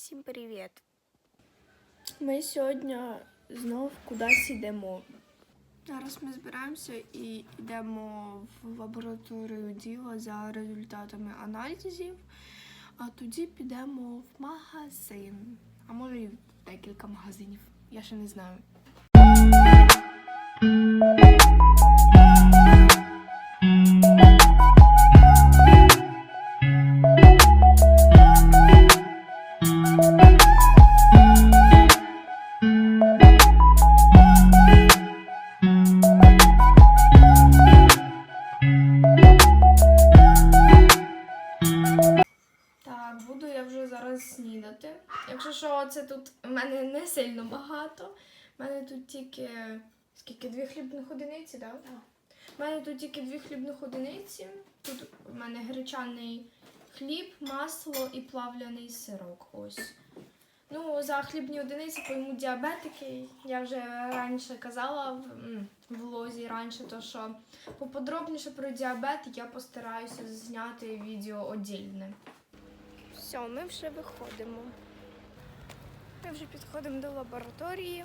Всім привіт! Ми сьогодні знов кудись йдемо. Зараз ми збираємося і йдемо в лабораторію діла за результатами аналізів, а тоді підемо в магазин. А може і в декілька магазинів. Я ще не знаю. Буду я вже зараз снідати. Якщо що, це тут в мене не сильно багато. У мене тут тільки скільки дві хлібних одиниці, так? Так. У мене тут тільки дві хлібних одиниці. Тут у мене гречаний хліб, масло і плавляний сирок. Ось. Ну, за хлібні одиниці пойму діабетики. Я вже раніше казала в, влозі раніше, то що поподробніше про діабет я постараюся зняти відео отдільне. Все, ми вже виходимо. Ми вже підходимо до лабораторії.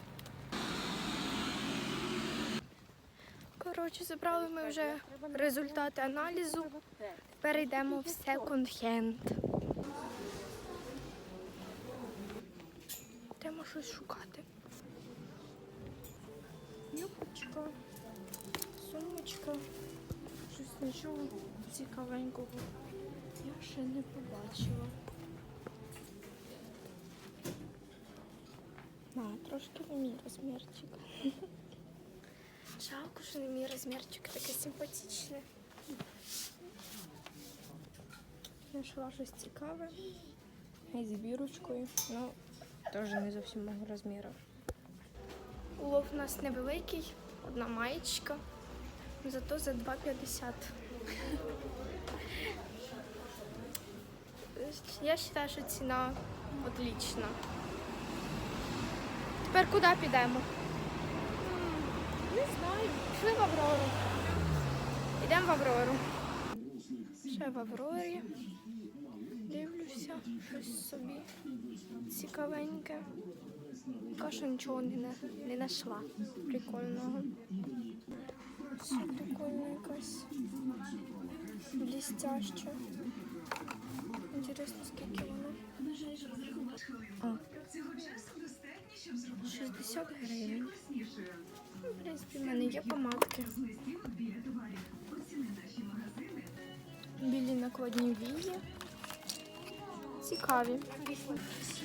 Коротше, забрали ми вже результати аналізу. Перейдемо в секонд-хенд. Йдемо щось шукати. Юбочка, сумочка. Щось нічого цікавенького я ще не побачила. А, трошки не мій розмірчик. Жалко, що не мій розмірчик такий симпатичний. Знайшла щось цікаве. І з бірочкою. Ну, теж не зовсім мого розміру. Улов у нас невеликий, одна маєчка. Зато за 2,50. Я вважаю, що ціна отлічна. Тепер куди підемо? Не знаю. Пішли в Аврору. Йдемо в Аврору. Ще в Аврорі. Дивлюся, щось собі цікавеньке. Поки що нічого не, на- не знайшла прикольного. Все прикольно якась. Блістяще. Інтересно, скільки воно? О. 60 гривень. Ну, в принципі, в мене є помадки. Білі накладні вії. Цікаві.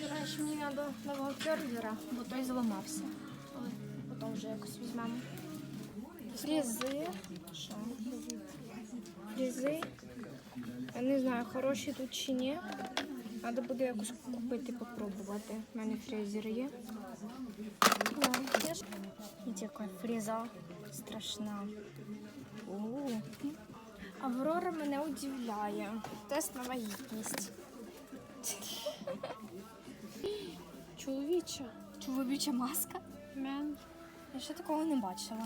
Знаєш, мені треба нового керзера, бо той зламався. Але потім вже якось візьмемо. Фрізи. Фрізи. Я не знаю, хороші тут чи ні. Треба буде якось купити, попробувати. У мене фрезер є. І яка фреза страшна. У. Аврора мене удивляє. Тест на вагітність. Чоловіча. Чоловіча маска? Мен. Я ще такого не бачила.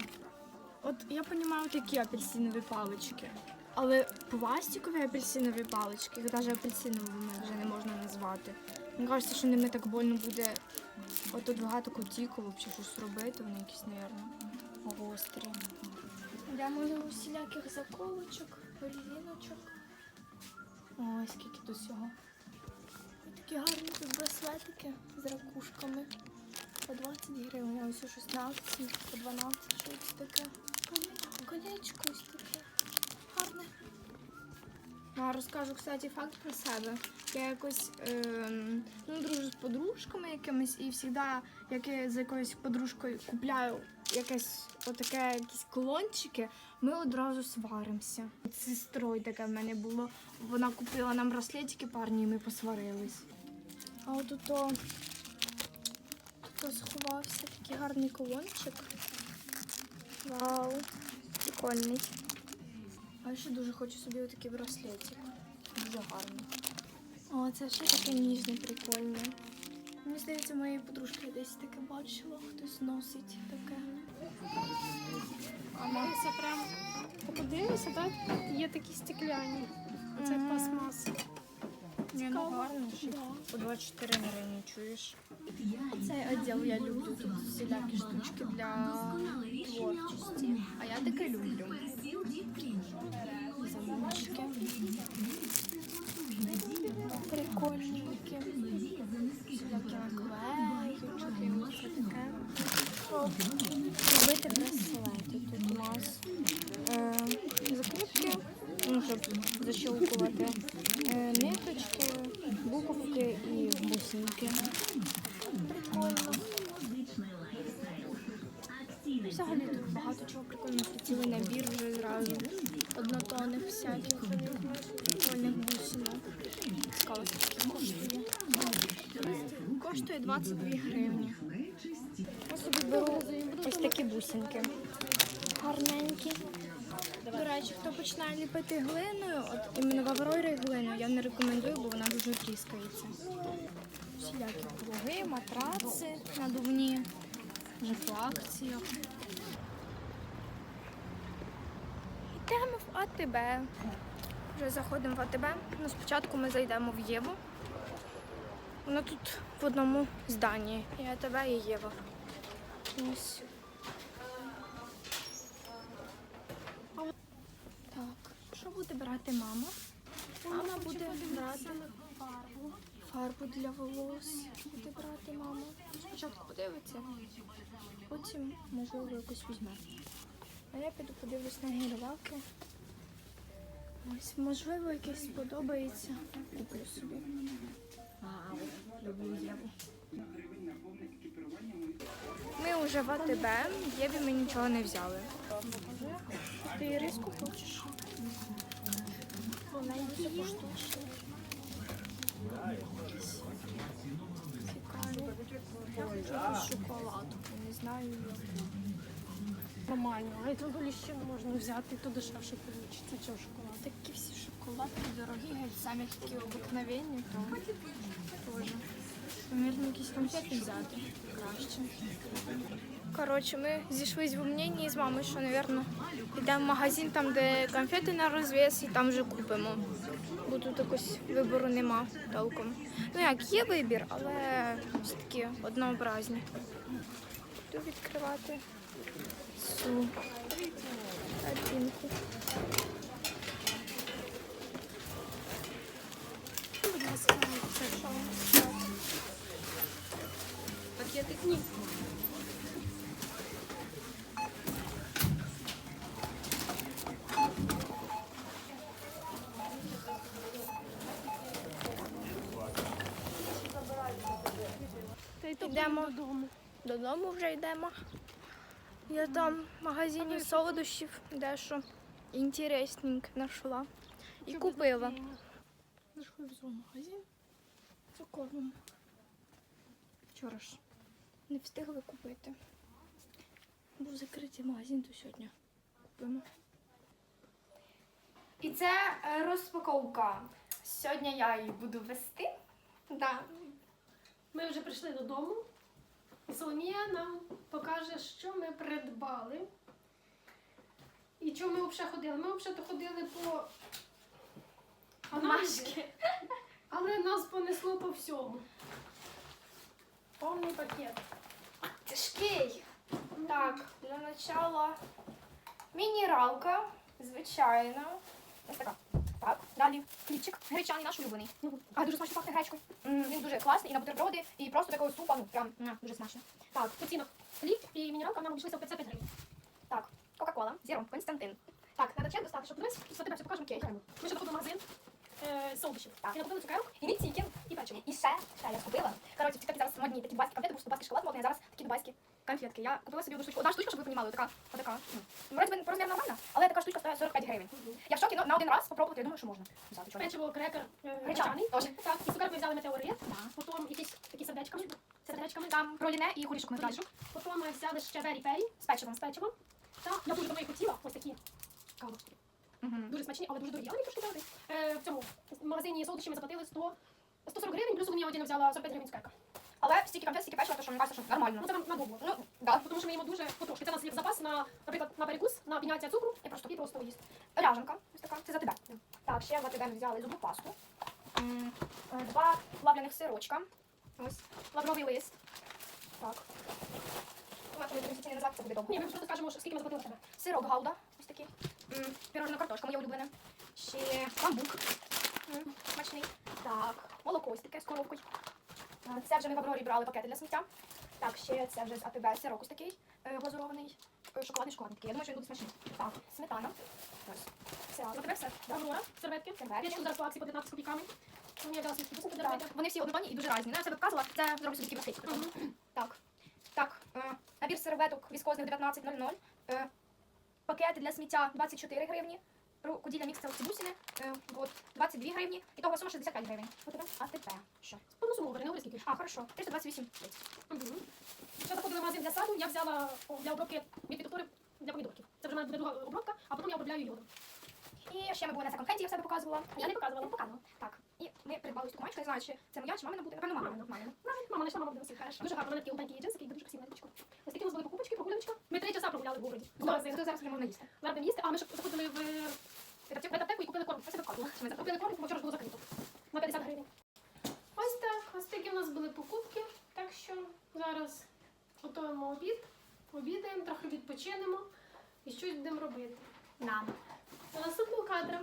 От я розумію такі апельсинові палички. Але пластикові апельсинові палички, їх навіть апельсиновими вже не можна назвати. Мені кажеться, що ними так больно буде от тут багато кутікул, взагалі щось робити, вони якісь, мабуть, гострі. Йдемо до усіляких заколочок, резиночок. Ой, скільки тут всього. І такі гарні тут браслетики з ракушками. По 20 гривень, а ось щось на акції, по 12, щось таке. Колечко ось таке. Ну, а розкажу, кстати, факт про себе. Я якось ем, ну, дружу з подружками якимись і завжди, як я з якоюсь подружкою купляю якесь отаке, якісь колончики, ми одразу сваримося. З сестрою таке в мене було. Вона купила нам браслетики парні, і ми посварились. А от тут сховався такий гарний колончик. Вау, прикольний. А ще дуже хочу собі отакий браслетик. Дуже гарний. О, це ще таке ніжне, прикольне. Мені здається, моєї подружки десь таке бачила, хтось носить таке. Ага. Це прям подивися, так? Є такі стекляні. Це Мгм. пластмаса. Ні, ну гарно. По 24 гривні чуєш. Цей відділ я люблю. Тут всілякі штучки для творчості. А я таке люблю. Прикольненькі. Всілякі наклеїчки. Оце таке. Тут у нас е, закріпки, ну, щоб защелкувати е, ниточки, буковки і бусинки. Прикольно. Взагалі багато чого прикольного. Цілий набір вже зразу. Однотонних всяких прикольних бусинок. Цікаво, скільки коштує. Коштує 22 гривні. Я собі беру ось такі бусинки. Гарненькі. До речі, хто починає ліпити глиною, от іменно в Аврорі глиною, я не рекомендую, бо вона дуже тріскається. Всілякі плуги, матраци надувні, вже по акціях. Йдемо в АТБ. Вже заходимо в АТБ. Ну, спочатку ми зайдемо в Єву. Вона тут в одному зданні. І АТБ і Єва. Ось. Так, що буде брати мама? Мама буде брати фарбу. Фарбу для волос буде брати мама. Спочатку подивиться, потім, можливо, якось візьме. А я піду подивлюсь на гель-лаки. Ось, можливо, якесь сподобається. Куплю собі. Вау, люблю Єву. Ми вже в АТБ, Єві ми нічого не взяли. Ти риску хочеш? Маленькі штучки. Цікаві. Я хочу якусь шоколадку, не знаю. Нормально, а й того ще можна взяти, то дешевше получиться цього шоколаду. Такі всі шоколадки дорогі, геть самі такі обикновенні, то теж. Мирно якісь конфети взяти краще. Коротше, ми зійшлись в мненні з мамою, що, мабуть, йдемо в магазин, там, де конфети на розвес, і там вже купимо. Бо тут якось вибору нема толком. Ну як, є вибір, але все таки однообразні. Буду відкривати цю картинку. Будь ласка, це що? Пакетик ні. То Йдемо. додому. Додому вже йдемо. Я там в магазині солодощів дещо інтересненьке знайшла. І купила. Зайшли в магазин за кормом. Вчора ж не встигли купити. Був закритий магазин, то сьогодні купимо. І це е, розпаковка. Сьогодні я її буду вести. Да. Ми вже прийшли додому. Соломія нам покаже, що ми придбали. І чому ми взагалі ходили? Ми взагалі ходили по Машки. але нас понесло по всьому. Повний пакет. Тяжкий. Так, для начала мінералка, звичайно. Ось така. Так, далі хлібчик гречаний, наш улюблений. А дуже смачно пахне гречкою. М, Він дуже класний і на бутерброди, і просто такого супа, ну прям м, дуже смачно. Так, По цінах хліб і мінералка нам обійшлися в 55 гривень. так, Кока-Кола, Зіро, Константин. Так, треба чек достати, щоб що тебе все покажемо. Окей. Ми ще доходимо в магазин е, солодощів. Так. І накупили цукерок І відсіки. і печиво. І ще, ще я купила. Коротше, ці такі зараз модні такі дубайські конфети, бо дубайський шоколад модний, а зараз такі дубайські конфетки. Я купила собі одну штучку. Одна штучка, щоб ви розуміли, така, отака. Ну, Вроді би по розміру нормально, але така штучка стоїть 45 гривень. Я в шокі, ну, на один раз попробувати, я думаю, що можна взяти. чого. Печиво, крекер, е, Гречаний. Тоже. Так, і цукерки взяли метеорит. Потім якісь такі сердечками. Сердечками. Там проліне і горішок на Горішок. Потім ми взяли ще бері-пері з печивом. з печивом. Так, я дуже давно їх хотіла. Ось такі. Кавочки. Дуже смачні, але дуже дорогі. Але мені трошки дорогі. Е, в цьому в магазині солодощі ми заплатили 100, 140 гривень, плюс мені отдельно взяла 45 гривень цукерка. Але стільки конфет, стільки печива, то що мені кажеться, що нормально. Ну це нам на довго. Ну, да. Тому що ми їмо дуже потрошки. Це у нас як запас на, наприклад, на перекус, на підняття цукру і просто, і просто їсти. Ряженка. Ось така. Це за тебе. Так, ще за тебе ми взяли зубну пасту. м, е, два плавляних сирочка. Ось, лавровий лист. Так. Думаю, коли будемо не назвати, це буде довго. Ні, ми просто скажемо, що скільки ми заплатили в тебе. Сирок гауда. Ось такий. Пірожна картошка, моє улюблене. Ще бамбук. Смачний. Так, молоко ось таке з коровкою. Це вже ми в Аврорі брали пакети для сміття. Так, ще це вже з АТБ сирок ось такий е, глазурований. Е, Шоколадний шоколадний такий. Я думаю, що він буде смачний. Так, сметана. Ось. Це За тебе все. Аврора, серветки. Серветки. Я зараз по акції по 15 копійками. Мені дала свій бусинки Так, дарувати. вони всі однотонні і дуже різні. Я себе показувала, це зроблю собі такі баскетики. Так. Так, е, набір серветок віскозних 19.00. Е, пакети для сміття 24 гривні. Рукоділля мікс цибусіни е, от, 22 гривні. І того сума 65 гривень. От тебе АТП. Що? Повну суму говори, не говори скільки. А, хорошо. 328. Мгм. Ще заходила в магазин для саду, я взяла о, для обробки від фітофтори для помідорків. Це вже в мене буде друга обробка, а потім я обробляю йодом. І ще ми були на секонд-хенді, я в себе показувала. Я не показувала. Не показувала. Так. І ми придбали ось таку маєчку, я знаю, чи це моя, чи мамина буде. Напевно, мамина. мамина. Мамина, Мама знайшла, мама буде носити. Дуже гарно, вона такі опенькі джинсики і дуже красиві речко. Ось такі у нас були покупочки, прогуляночка. Ми прогуляли в городі. В магазин. Це зараз не можна їсти. Будемо їсти, а ми ще заходили в в і купили корм. Себе Ми купили корм, бо вчора ж було закрито. На 50 гривень. Ось так, ось такі у нас були покупки. Так що зараз готуємо обід, обідаємо, трохи відпочинемо і щось будемо робити. Нам. До наступного кадра.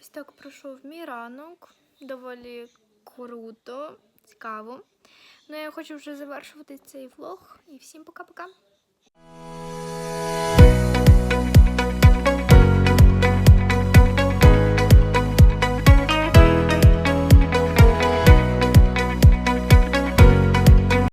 Ось так пройшов мій ранок. Доволі круто, цікаво. Ну я хочу вже завершувати цей влог. І всім пока-пока.